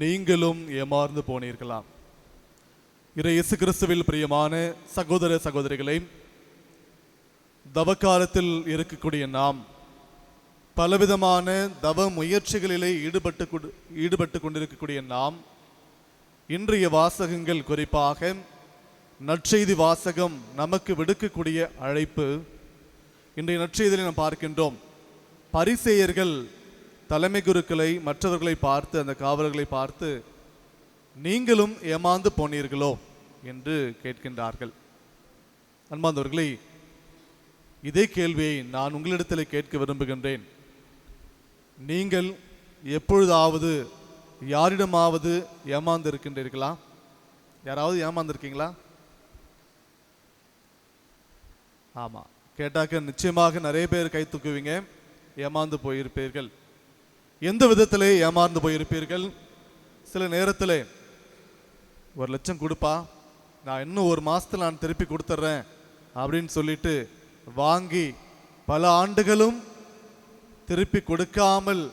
நீங்களும் ஏமாந்து போனீர்களாம். இறை இயேசு கிறிஸ்துவில் பிரியமான சகோதர சகோதரிகளை தவக்காலத்தில் இருக்கக்கூடிய நாம் பலவிதமான தவ முயற்சிகளிலே ஈடுபட்டு ஈடுபட்டு கொண்டிருக்கக்கூடிய நாம் இன்றைய வாசகங்கள் குறிப்பாக நற்செய்தி வாசகம் நமக்கு விடுக்கக்கூடிய அழைப்பு. இன்றைய நற்செய்தியில் நாம் பார்க்கின்றோம் பரிசேயர்கள் தலைமை குருக்களை மற்றவர்களை பார்த்து அந்த காவலர்களை பார்த்து நீங்களும் ஏமாந்து போனீர்களோ? என்று கேட்கின்றார்கள். அன்பாந்தவர்களே இதே கேள்வியை நான் உங்களிடத்தில் கேட்க விரும்புகின்றேன். நீங்கள் எப்பொழுதாவது யாரிடமாவது ஏமாந்து இருக்கின்றீர்களா யாராவது ஏமாந்துருக்கீங்களா? ஆமாம் கேட்டாக்க நிச்சயமாக நிறைய பேர் கை தூக்குவீங்க ஏமாந்து போயிருப்பீர்கள். எந்த விதத்திலே ஏமாந்து போயிருப்பீர்கள்? சில நேரத்தில் ஒரு லட்சம் கொடுப்பா நான் இன்னும் ஒரு மாதத்தில் நான் திருப்பி கொடுத்துட்றேன் அப்படின்னு சொல்லிட்டு வாங்கி பல ஆண்டுகளும் திருப்பி கொடுக்காமல்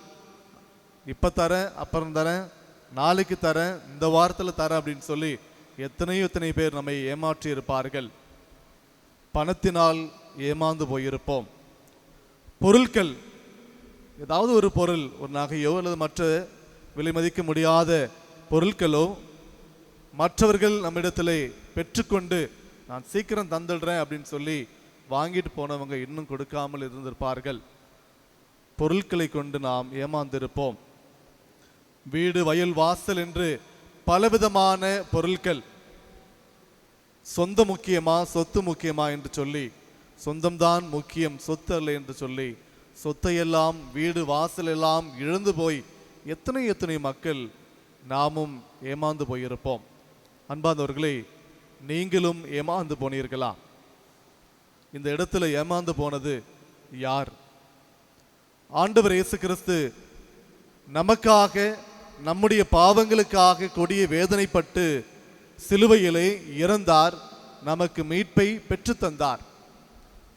இப்போ தரேன் அப்புறம் தரேன் நாளைக்கு தரேன் இந்த வாரத்தில் தரேன் அப்படின்னு சொல்லி எத்தனையோ எத்தனை பேர் நம்மை ஏமாற்றி இருப்பார்கள். பணத்தினால் ஏமாந்து போயிருப்போம். பொருட்கள் ஏதாவது ஒரு பொருள் ஒரு நகையோ அல்லது மற்ற விலை மதிக்க முடியாத பொருட்களோ மற்றவர்கள் நம்மிடத்திலே பெற்றுக்கொண்டு நான் சீக்கிரம் தந்துடுறேன் அப்படின்னு சொல்லி வாங்கிட்டு போனவங்க இன்னும் கொடுக்காமல் இருந்திருப்பார்கள். பொருட்களை கொண்டு நாம் ஏமாந்திருப்போம். வீடு வயல் வாசல் என்று பலவிதமான பொருட்கள் சொந்த முக்கியமா சொத்து முக்கியமா என்று சொல்லி சொந்தம்தான் முக்கியம் சொத்து அல்ல என்று சொல்லி சொத்தையெல்லாம் வீடு வாசல் எல்லாம் இழந்து போய் எத்தனை எத்தனை மக்கள் நாமும் ஏமாந்து போயிருப்போம். அன்பாந்தவர்களே நீங்களும் ஏமாந்து போனீர்களா? இந்த இடத்துல ஏமாந்து போனது யார்? ஆண்டவர் இயேசு கிறிஸ்து நமக்காக நம்முடைய பாவங்களுக்காக கொடிய வேதனைப்பட்டு சிலுவையிலே இறந்தார் நமக்கு மீட்பை பெற்றுத்தந்தார்.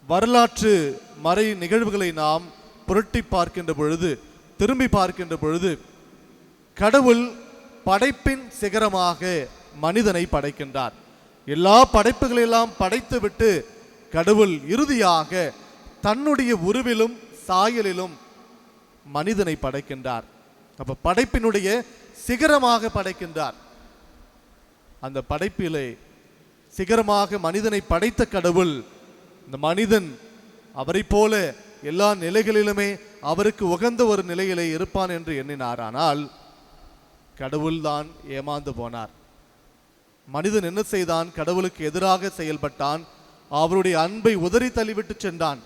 வரலாற்று மறை நிகழ்வுகளை நாம் புரட்டி பார்க்கின்ற பொழுது திரும்பி பார்க்கின்ற பொழுது கடவுள் படைப்பின் சிகரமாக மனிதனை படைக்கின்றார். எல்லா படைப்புகளெல்லாம் படைத்துவிட்டு கடவுள் இறுதியாக தன்னுடைய உருவிலும் சாயலிலும் மனிதனை படைக்கின்றார். அப்ப படைப்பினுடைய சிகரமாக படைக்கின்றார். அந்த படைப்பிலே சிகரமாக மனிதனை படைத்த கடவுள் இந்த மனிதன் அவரைப் போல எல்லா நிலைகளிலுமே அவருக்கு உகந்த ஒரு நிலையிலே இருப்பான் என்று எண்ணினார். ஆனால் கடவுள்தான் ஏமாந்து போனார். மனிதன் என்ன செய்தான்? கடவுளுக்கு எதிராக செயல்பட்டான். அவருடைய அன்பை உதறி தள்ளிவிட்டு சென்றான்.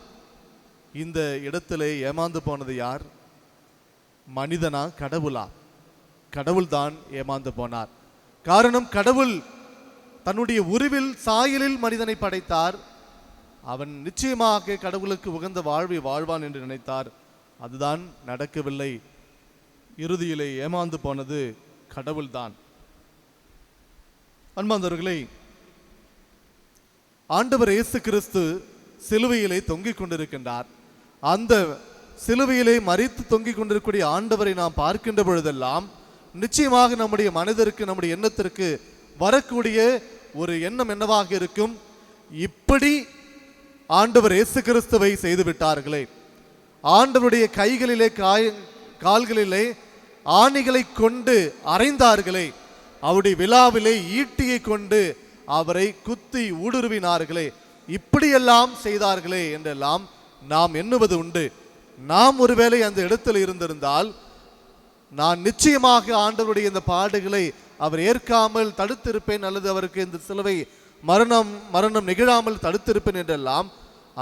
இந்த இடத்திலே ஏமாந்து போனது யார்? மனிதனா? கடவுளா? கடவுள்தான் ஏமாந்து போனார். காரணம் கடவுள் தன்னுடைய உருவில் சாயலில் மனிதனை படைத்தார். அவன் நிச்சயமாக கடவுளுக்கு உகந்த வாழ்வை வாழ்வான் என்று நினைத்தார். அதுதான் நடக்கவில்லை. இறுதியிலே ஏமாந்து போனது கடவுள்தான். அன்பாந்தவர்களே ஆண்டவர் இயேசு கிறிஸ்து சிலுவையிலே தொங்கிக் கொண்டிருக்கின்றார். அந்த சிலுவையிலே மறித்து தொங்கிக் கொண்டிருக்கக்கூடிய ஆண்டவரை நாம் பார்க்கின்ற பொழுதெல்லாம் நிச்சயமாக நம்முடைய மனதிற்கு நம்முடைய எண்ணத்திற்கு வரக்கூடிய ஒரு எண்ணம் என்னவாக இருக்கும்? இப்படி ஆண்டவர் இயேசு கிறிஸ்துவை செய்து விட்டார்களே ஆண்டவருடைய கைகளிலே காய கால்களிலே ஆணிகளை கொண்டு அறைந்தார்களே. அவருடைய விழாவிலே ஈட்டியை கொண்டு அவரை குத்தி ஊடுருவினார்களே. இப்படியெல்லாம் செய்தார்களே என்றெல்லாம் நாம் எண்ணுவது உண்டு. நாம் ஒருவேளை அந்த இடத்தில் இருந்திருந்தால் நான் நிச்சயமாக ஆண்டவருடைய இந்த பாடுகளை அவர் ஏற்காமல் தடுத்திருப்பேன் அல்லது அவருக்கு இந்த சிலுவை மரணம் மரணம் நிகழாமல் தடுத்திருப்பேன் என்றெல்லாம்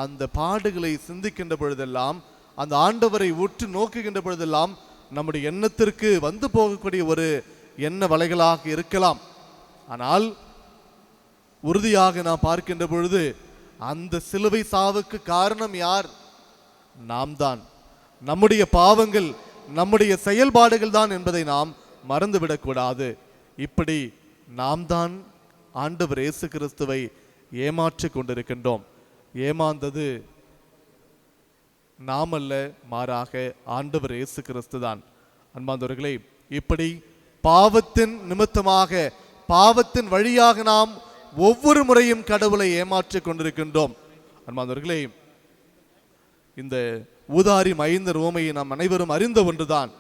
அந்த பாடுகளை சிந்திக்கின்ற பொழுதெல்லாம் அந்த ஆண்டவரை உற்று நோக்குகின்ற பொழுதெல்லாம் நம்முடைய எண்ணத்திற்கு வந்து போகக்கூடிய ஒரு எண்ண வலைகளாக இருக்கலாம். ஆனால் உறுதியாக நாம் பார்க்கின்ற பொழுது அந்த சிலுவை சாவுக்கு காரணம் யார்? நாம் தான் நம்முடைய பாவங்கள் நம்முடைய செயல்பாடுகள் தான் என்பதை நாம் மறந்துவிடக்கூடாது. இப்படி நாம் தான் ஆண்டவர் இயேசு கிறிஸ்துவை ஏமாற்றி கொண்டிருக்கின்றோம். ஏமாந்தது நாமல்ல மாறாக ஆண்டவர் இயேசு கிறிஸ்து தான் அன்பாந்தவர்களே இப்படி பாவத்தின் நிமித்தமாக பாவத்தின் வழியாக நாம் ஒவ்வொரு முறையும் கடவுளை ஏமாற்றிக் கொண்டிருக்கின்றோம். அன்பாந்தவர்களே இந்த ஊதாரி மைந்த ரோமையை நாம் அனைவரும் அறிந்த ஒன்றுதான்.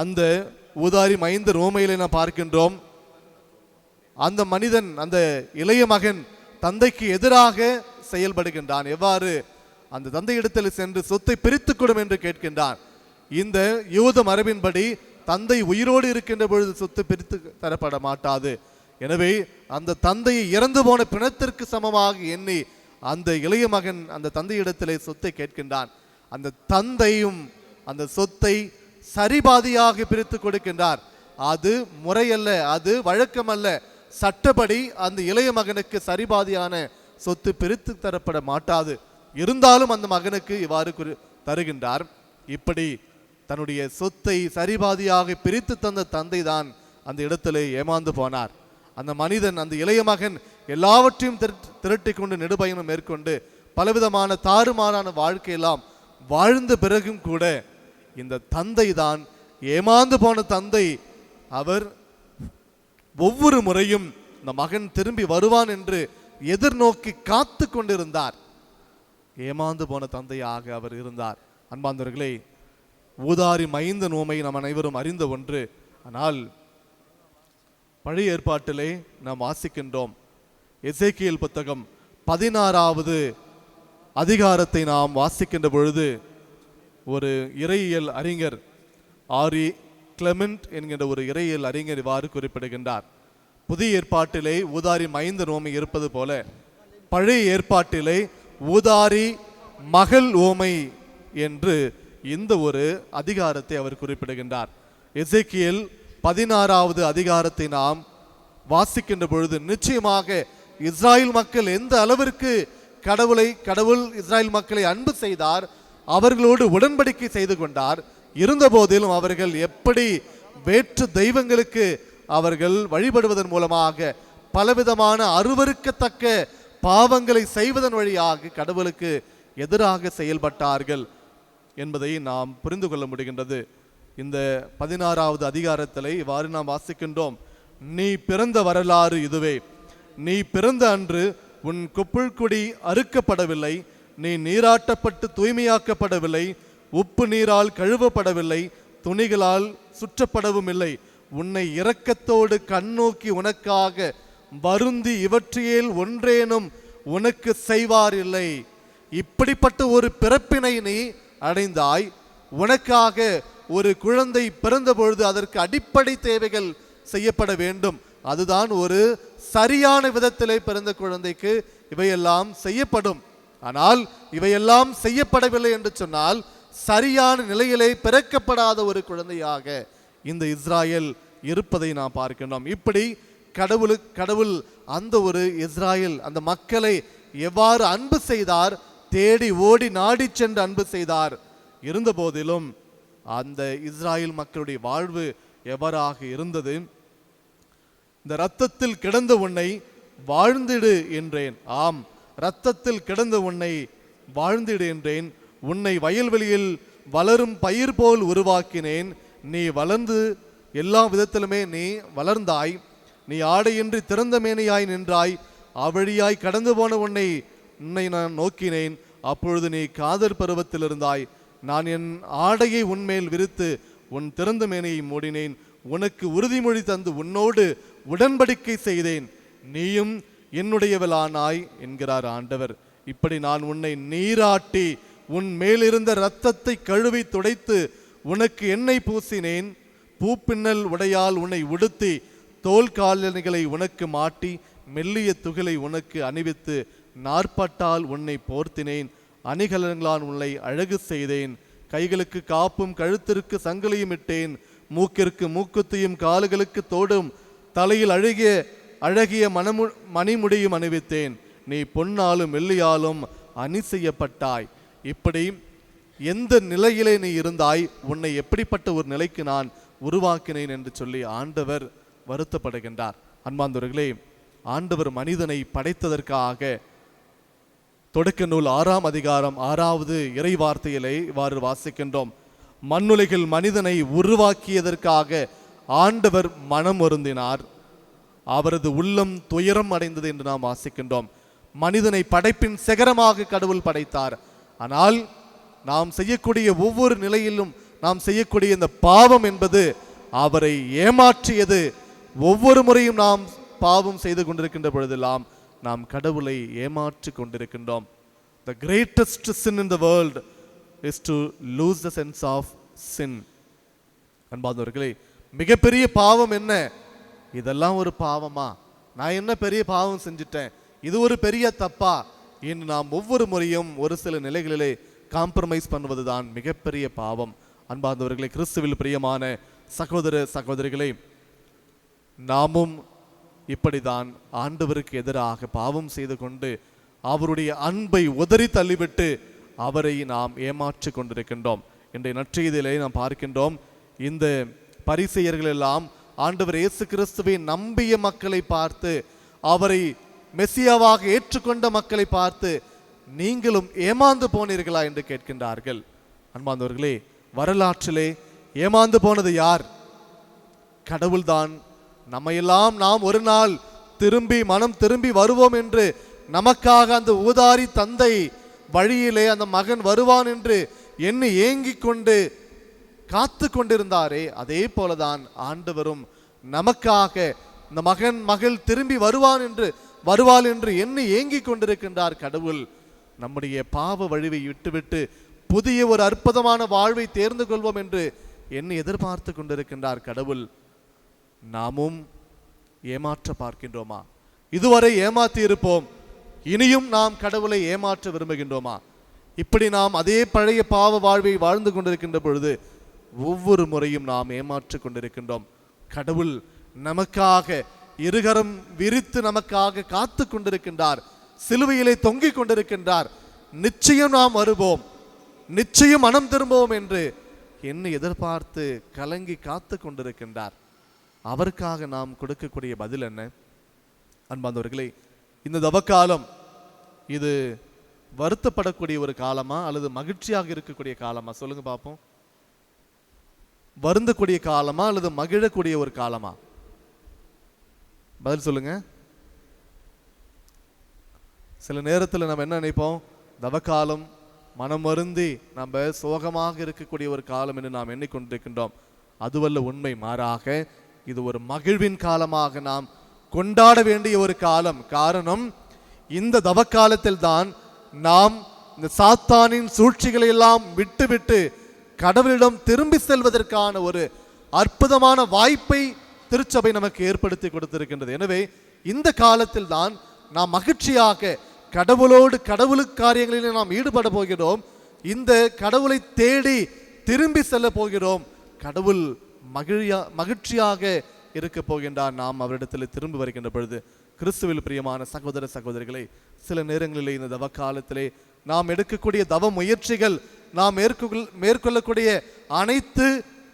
அந்த ஊதாரி மைந்த ரோமையிலே நாம் பார்க்கின்றோம். அந்த மனிதன் அந்த இளைய மகன் தந்தைக்கு எதிராக செயல்படுகின்றான். எவ்வாறு? அந்த தந்தையிடத்தில் சென்று சொத்தை பிரித்துக்கொடும் என்று கேட்கின்றான். இந்த யூத மரபின்படி தந்தை உயிரோடு இருக்கின்ற பொழுது சொத்து பிரித்து தரப்பட மாட்டாது. எனவே அந்த தந்தையை இறந்து போன பிணத்திற்கு சமமாக எண்ணி அந்த இளைய மகன் அந்த தந்தையிடத்திலே சொத்தை கேட்கின்றான். அந்த தந்தையும் அந்த சொத்தை சரிபாதியாக பிரித்து கொடுக்கின்றார். அது முறையல்ல அது வழக்கமல்ல. சட்டப்படி அந்த இளைய மகனுக்கு சரிபாதியான சொத்து பிரித்து தரப்பட மாட்டாது. இருந்தாலும் அந்த மகனுக்கு இவ்வாறு குறி- தருகின்றார். இப்படி தன்னுடைய சொத்தை சரிபாதியாக பிரித்து தந்த தந்தை தான் அந்த இடத்திலே ஏமாந்து போனார். அந்த மனிதன் அந்த இளைய மகன் எல்லாவற்றையும் திரட்டி திரட்டி கொண்டு நெடுபயணம் மேற்கொண்டு பலவிதமான தாறுமாறான வாழ்க்கையெல்லாம் வாழ்ந்த பிறகும் கூட இந்த தந்தை தான் ஏமாந்து போன தந்தை. அவர் ஒவ்வொரு முறையும் இந்த மகன் திரும்பி வருவான் என்று எதிர்நோக்கி காத்து கொண்டிருந்தார். ஏமாந்து போன தந்தையாக அவர் இருந்தார். அன்பாந்தவர்களே ஊதாரி மைந்த நோமை நாம் அனைவரும் அறிந்த ஒன்று. ஆனால் பழைய ஏற்பாட்டிலே நாம் வாசிக்கின்றோம். எசேக்கியல் புத்தகம் பதினாறாவது அதிகாரத்தை நாம் வாசிக்கின்ற பொழுது ஒரு இறையியல் அறிஞர் ஆரி கிளமெண்ட் என்கின்ற ஒரு இறையில் அறிஞர் இவ்வாறு குறிப்பிடுகின்றார். புதிய ஏற்பாட்டிலே ஊதாரி மைந்த ஓமை இருப்பது போல பழைய ஏற்பாட்டிலே ஊதாரி மகள் ஓமை என்று இந்த ஒரு அதிகாரத்தை அவர் குறிப்பிடுகின்றார். எசேக்கியேல் பதினாறாவது அதிகாரத்தை நாம் வாசிக்கின்ற பொழுது நிச்சயமாக இஸ்ராயல் மக்கள் எந்த அளவிற்கு கடவுளை கடவுள் இஸ்ராயல் மக்களை அன்பு செய்தார் அவர்களோடு உடன்படிக்கை செய்து கொண்டார் இருந்தபோதிலும் அவர்கள் எப்படி வேற்று தெய்வங்களுக்கு அவர்கள் வழிபடுவதன் மூலமாக பலவிதமான அருவருக்கத்தக்க பாவங்களை செய்வதன் வழியாக கடவுளுக்கு எதிராக செயல்பட்டார்கள் என்பதை நாம் புரிந்து கொள்ள முடிகின்றது. இந்த பதினாறாவது அதிகாரத்தில் இவ்வாறு நாம் வாசிக்கின்றோம். நீ பிறந்த வரலாறு இதுவே. நீ பிறந்த அன்று உன் குப்புள்குடி அறுக்கப்படவில்லை. நீ நீராட்டப்பட்டு தூய்மையாக்கப்படவில்லை. உப்பு நீரால் கழுவப்படவில்லை துணிகளால் சுற்றப்படவும் இல்லை உன்னை இரக்கத்தோடு கண்ணோக்கி உனக்காக வருந்தி இவற்றியேல் ஒன்றேனும் உனக்கு செய்வார் இல்லை இப்படிப்பட்ட ஒரு பிறப்பினை நீ அடைந்தாய் உனக்காக ஒரு குழந்தை பிறந்த பொழுது அதற்கு அடிப்படை தேவைகள் செய்யப்பட வேண்டும். அதுதான் ஒரு சரியான விதத்திலே பிறந்த குழந்தைக்கு இவையெல்லாம் செய்யப்படும். ஆனால் இவையெல்லாம் செய்யப்படவில்லை என்று சொன்னால் சரியான நிலையிலே பிறக்கப்படாத ஒரு குழந்தையாக இந்த இஸ்ராயல் இருப்பதை நாம் பார்க்கின்றோம். இப்படி கடவுளு கடவுள் அந்த ஒரு இஸ்ராயல் அந்த மக்களை எவ்வாறு அன்பு செய்தார் தேடி ஓடி நாடி சென்று அன்பு செய்தார் இருந்த போதிலும் அந்த இஸ்ராயல் மக்களுடைய வாழ்வு எவ்வாறாக இருந்தது? இந்த ரத்தத்தில் கிடந்த உன்னை வாழ்ந்திடு என்றேன். ஆம் ரத்தத்தில் கிடந்த உன்னை வாழ்ந்திடு என்றேன். உன்னை வயல்வெளியில் வளரும் பயிர் போல் உருவாக்கினேன். நீ வளர்ந்து எல்லா விதத்திலுமே நீ வளர்ந்தாய். நீ ஆடையின்றி திறந்த மேனையாய் நின்றாய். அவ்வழியாய் கடந்து போன உன்னை உன்னை நான் நோக்கினேன். அப்பொழுது நீ காதல் பருவத்தில் இருந்தாய். நான் என் ஆடையை உன்மேல் விரித்து உன் திறந்த மேனையை மூடினேன். உனக்கு உறுதிமொழி தந்து உன்னோடு உடன்படிக்கை செய்தேன். நீயும் என்னுடையவளானாய் என்கிறார் ஆண்டவர். இப்படி நான் உன்னை நீராட்டி உன் மேலிருந்த இரத்தத்தை கழுவி துடைத்து உனக்கு எண்ணெய் பூசினேன். பூப்பின்னல் உடையால் உன்னை உடுத்தி தோல் காலணிகளை உனக்கு மாட்டி மெல்லிய துகளை உனக்கு அணிவித்து நாற்பட்டால் உன்னை போர்த்தினேன். அணிகலன்களான் உன்னை அழகு செய்தேன். கைகளுக்கு காப்பும் கழுத்திற்கு சங்கிலியும் இட்டேன். மூக்கிற்கு மூக்குத்தையும் கால்களுக்கு தோடும் தலையில் அழகிய அழகிய மணமு மணிமுடியும் அணிவித்தேன். நீ பொன்னாலும் வெள்ளியாலும் அணி செய்யப்பட்டாய். இப்படி எந்த நிலையிலே நீ இருந்தாய் உன்னை எப்படிப்பட்ட ஒரு நிலைக்கு நான் உருவாக்கினேன் என்று சொல்லி ஆண்டவர் வருத்தப்படுகின்றார். அன்பாந்தவர்களே ஆண்டவர் மனிதனை படைத்ததற்காக தொடக்க நூல் ஆறாம் அதிகாரம் ஆறாவது இறை வார்த்தையிலே இவ்வாறு வாசிக்கின்றோம். மண்ணுலகில் மனிதனை உருவாக்கியதற்காக ஆண்டவர் மனம் வருந்தினார். அவரது உள்ளம் துயரம் அடைந்தது என்று நாம் வாசிக்கின்றோம். மனிதனை படைப்பின் சிகரமாக கடவுள் படைத்தார். ஆனால் நாம் செய்யக்கூடிய ஒவ்வொரு நிலையிலும் நாம் செய்யக்கூடிய இந்த பாவம் என்பது அவரை ஏமாற்றியது. ஒவ்வொரு முறையும் நாம் பாவம் செய்து கொண்டிருக்கின்ற பொழுதெல்லாம் நாம் கடவுளை ஏமாற்றி கொண்டிருக்கின்றோம். The greatest sin in the world is to lose the sense of sin அன்பாதவர்களே மிகப்பெரிய பாவம் என்ன? இதெல்லாம் ஒரு பாவமா? நான் என்ன பெரிய பாவம் செஞ்சிட்டேன்? இது ஒரு பெரிய தப்பா? இன்று நாம் ஒவ்வொரு முறையும் ஒரு சில நிலைகளிலே காம்ப்ரமைஸ் பண்ணுவதுதான் மிகப்பெரிய பாவம். அன்பார்ந்தவர்களே கிறிஸ்துவில் பிரியமான சகோதர சகோதரிகளே நாமும் இப்படிதான் ஆண்டவருக்கு எதிராக பாவம் செய்து கொண்டு அவருடைய அன்பை உதறி தள்ளிவிட்டு அவரை நாம் ஏமாற்றி கொண்டிருக்கின்றோம். இன்றைய நற்செய்தியிலே நாம் பார்க்கின்றோம் இந்த பரிசெயர்கள் எல்லாம் ஆண்டவர் இயேசு கிறிஸ்துவை நம்பிய மக்களை பார்த்து அவரை மெசியாவாக ஏற்றுக்கொண்ட மக்களை பார்த்து நீங்களும் ஏமாந்து போனீர்களா என்று கேட்கின்றார்கள். அன்பாந்தவர்களே வரலாற்றிலே ஏமாந்து போனது யார்? கடவுள்தான். நம்மையெல்லாம் நாம் ஒரு நாள் திரும்பி மனம் திரும்பி வருவோம் என்று நமக்காக அந்த ஊதாரி தந்தை வழியிலே அந்த மகன் வருவான் என்று எண்ணி ஏங்கிக் கொண்டு காத்து கொண்டிருந்தாரே அதே போலதான் ஆண்டவரும் நமக்காக இந்த மகன் மகள் திரும்பி வருவான் என்று வருவாள் என்று எண்ணி ஏங்கிக் கொண்டிருக்கின்றார் கடவுள். நம்முடைய பாவ வழிவை விட்டுவிட்டு புதிய ஒரு அற்புதமான வாழ்வை தேர்ந்து கொள்வோம் என்று எண்ணி எதிர்பார்த்து கொண்டிருக்கின்றார் கடவுள். நாமும் ஏமாற்ற பார்க்கின்றோமா? இதுவரை ஏமாத்தி இருப்போம். இனியும் நாம் கடவுளை ஏமாற்ற விரும்புகின்றோமா? இப்படி நாம் அதே பழைய பாவ வாழ்வை வாழ்ந்து கொண்டிருக்கின்ற பொழுது ஒவ்வொரு முறையும் நாம் ஏமாற்றிக் கொண்டிருக்கின்றோம். கடவுள் நமக்காக இருகரம் விரித்து நமக்காக காத்து கொண்டிருக்கின்றார். சிலுவையிலே தொங்கிக் கொண்டிருக்கின்றார். நிச்சயம் நாம் வருவோம். நிச்சயம் மனம் திரும்புவோம் என்று என்னை எதிர்பார்த்து கலங்கி காத்து கொண்டிருக்கின்றார். அவருக்காக நாம் கொடுக்கக்கூடிய பதில் என்ன? அன்பாந்தவர்களே இந்த தவக்காலம் இது வருத்தப்படக்கூடிய ஒரு காலமா அல்லது மகிழ்ச்சியாக இருக்கக்கூடிய காலமா? சொல்லுங்க பார்ப்போம் வருந்தக்கூடிய காலமா அல்லது மகிழக்கூடிய ஒரு காலமா? பதில் சொல்லுங்க. சில நேரத்தில் நம்ம என்ன நினைப்போம்? தவக்காலம் மனம் வருந்தி நம்ம சோகமாக இருக்கக்கூடிய ஒரு காலம் என்று நாம் எண்ணிக்கொண்டிருக்கின்றோம். அதுவல்ல உண்மை மாறாக இது ஒரு மகிழ்வின் காலமாக நாம் கொண்டாட வேண்டிய ஒரு காலம். காரணம் இந்த தவக்காலத்தில் தான் நாம் இந்த சாத்தானின் சூழ்ச்சிகளை எல்லாம் விட்டுவிட்டு கடவுளிடம் திரும்பி செல்வதற்கான ஒரு அற்புதமான வாய்ப்பை திருச்சபை நமக்கு ஏற்படுத்தி கொடுத்திருக்கின்றது. எனவே இந்த காலத்தில் தான் நாம் மகிழ்ச்சியாக கடவுளோடு கடவுளுக்கு காரியங்களிலே நாம் ஈடுபட போகிறோம். இந்த கடவுளை தேடி திரும்பி செல்ல போகிறோம். கடவுள் மகிழியா மகிழ்ச்சியாக இருக்க போகின்றார். நாம் அவரிடத்தில் திரும்பி வருகின்ற பொழுது கிறிஸ்துவில் பிரியமான சகோதர சகோதரிகளை சில நேரங்களிலே இந்த தவ காலத்திலே நாம் எடுக்கக்கூடிய தவ முயற்சிகள் நாம் மேற்கொள் மேற்கொள்ளக்கூடிய அனைத்து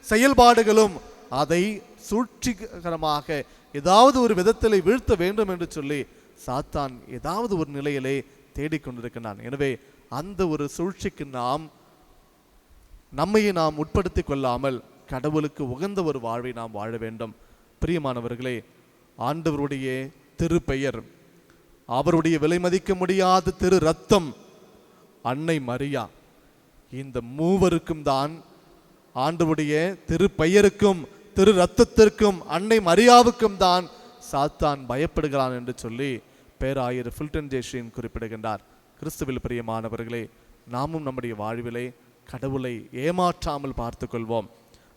செயல்பாடுகளும் அதை சூழ்ச்சிகரமாக ஏதாவது ஒரு விதத்தில் வீழ்த்த வேண்டும் என்று சொல்லி சாத்தான் ஏதாவது ஒரு நிலையிலே தேடிக்கொண்டிருக்கிறான். எனவே அந்த ஒரு சூழ்ச்சிக்கு நாம் நம்மையே நாம் உட்படுத்திக் கொள்ளாமல் கடவுளுக்கு உகந்த ஒரு வாழ்வை நாம் வாழ வேண்டும். பிரியமானவர்களே ஆண்டவருடைய திருப்பெயர் அவருடைய விலை மதிக்க முடியாத திரு ரத்தம் அன்னை மரியா. இந்த மூவருக்கும் தான் ஆண்டவருடைய திருப்பெயருக்கும் திரு ரத்தத்திற்கும் அன்னை மரியாவுக்கும் தான் சாத்தான் பயப்படுகிறான் என்று சொல்லி பேராயர் ஃபில்டன் ஜேஷின் குறிப்பிடுகின்றார். கிறிஸ்துவில் பிரியமானவர்களே நாமும் நம்முடைய வாழ்விலே கடவுளை ஏமாற்றாமல் பார்த்து கொள்வோம்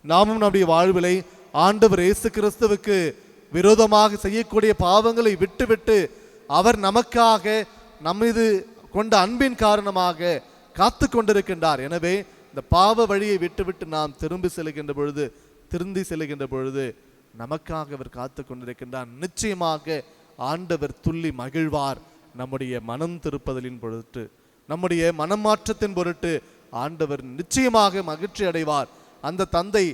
நாமும் நம்முடைய வாழ்விலை ஆண்டவர் இயேசு கிறிஸ்துவுக்கு விரோதமாக செய்யக்கூடிய பாவங்களை விட்டுவிட்டு அவர் நமக்காக நம்மீது கொண்ட அன்பின் காரணமாக காத்து கொண்டிருக்கின்றார் எனவே இந்த பாவ வழியை விட்டுவிட்டு நாம் திரும்பி செல்கின்ற பொழுது திருந்தி செல்கின்ற பொழுது நமக்காக அவர் காத்து கொண்டிருக்கின்றார். நிச்சயமாக ஆண்டவர் துள்ளி மகிழ்வார். நம்முடைய மனம் திருப்பதலின் பொருட்டு நம்முடைய மனம் மாற்றத்தின் பொருட்டு ஆண்டவர் நிச்சயமாக மகிழ்ச்சி அடைவார். அந்த தந்தை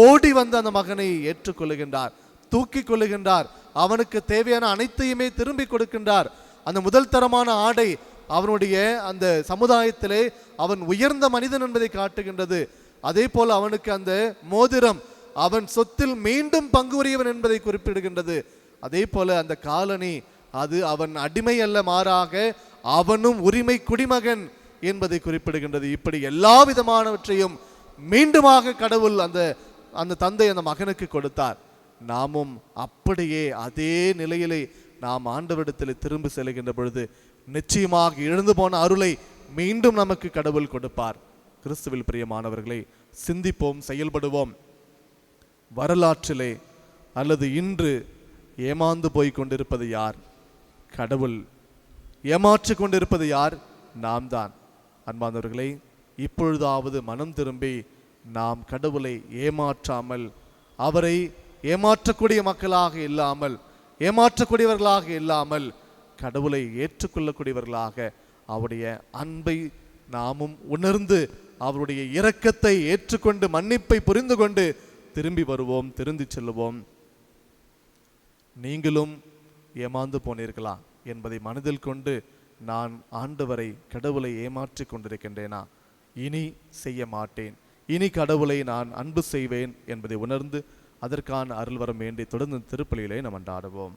ஓடி வந்து அந்த மகனை ஏற்றுக்கொள்ளுகின்றார் தூக்கி கொள்ளுகின்றார் அவனுக்கு தேவையான அனைத்தையுமே திரும்பி கொடுக்கின்றார். அந்த முதல் தரமான ஆடை அவனுடைய அந்த சமுதாயத்திலே அவன் உயர்ந்த மனிதன் என்பதை காட்டுகின்றது. அதே போல் அவனுக்கு அந்த மோதிரம் அவன் சொத்தில் மீண்டும் பங்கு உரியவன் என்பதை குறிப்பிடுகின்றது. அதே போல அந்த காலனி அது அவன் அடிமை அல்ல மாறாக அவனும் உரிமை குடிமகன் என்பதை குறிப்பிடுகின்றது. இப்படி எல்லா விதமானவற்றையும் மீண்டுமாக கடவுள் அந்த அந்த தந்தை அந்த மகனுக்கு கொடுத்தார். நாமும் அப்படியே அதே நிலையிலே நாம் ஆண்டவரிடத்தில் திரும்பி செல்கின்ற பொழுது நிச்சயமாக இழந்து போன அருளை மீண்டும் நமக்கு கடவுள் கொடுப்பார். கிறிஸ்துவில் பிரியமானவர்களை சிந்திப்போம் செயல்படுவோம். வரலாற்றிலே அல்லது இன்று ஏமாந்து போய் கொண்டிருப்பது யார்? கடவுள். ஏமாற்றி கொண்டிருப்பது யார்? நாம் தான் அன்பானவர்களே இப்பொழுதாவது மனம் திரும்பி நாம் கடவுளை ஏமாற்றாமல் அவரை ஏமாற்றக்கூடிய மக்களாக இல்லாமல் ஏமாற்றக்கூடியவர்களாக இல்லாமல் கடவுளை ஏற்றுக்கொள்ளக்கூடியவர்களாக அவருடைய அன்பை நாமும் உணர்ந்து அவருடைய இரக்கத்தை ஏற்றுக்கொண்டு மன்னிப்பை புரிந்து கொண்டு திரும்பி வருவோம் திருந்தி செல்லுவோம். நீங்களும் ஏமாந்து போனீர்களா என்பதை மனதில் கொண்டு நான் ஆண்டவரை கடவுளை ஏமாற்றி கொண்டிருக்கின்றேனா? இனி செய்ய மாட்டேன். இனி கடவுளை நான் அன்பு செய்வேன் என்பதை உணர்ந்து அதற்கான அருள்வரம் வேண்டி தொடர்ந்து திருப்பலியிலே நாம் அண்டாடுவோம்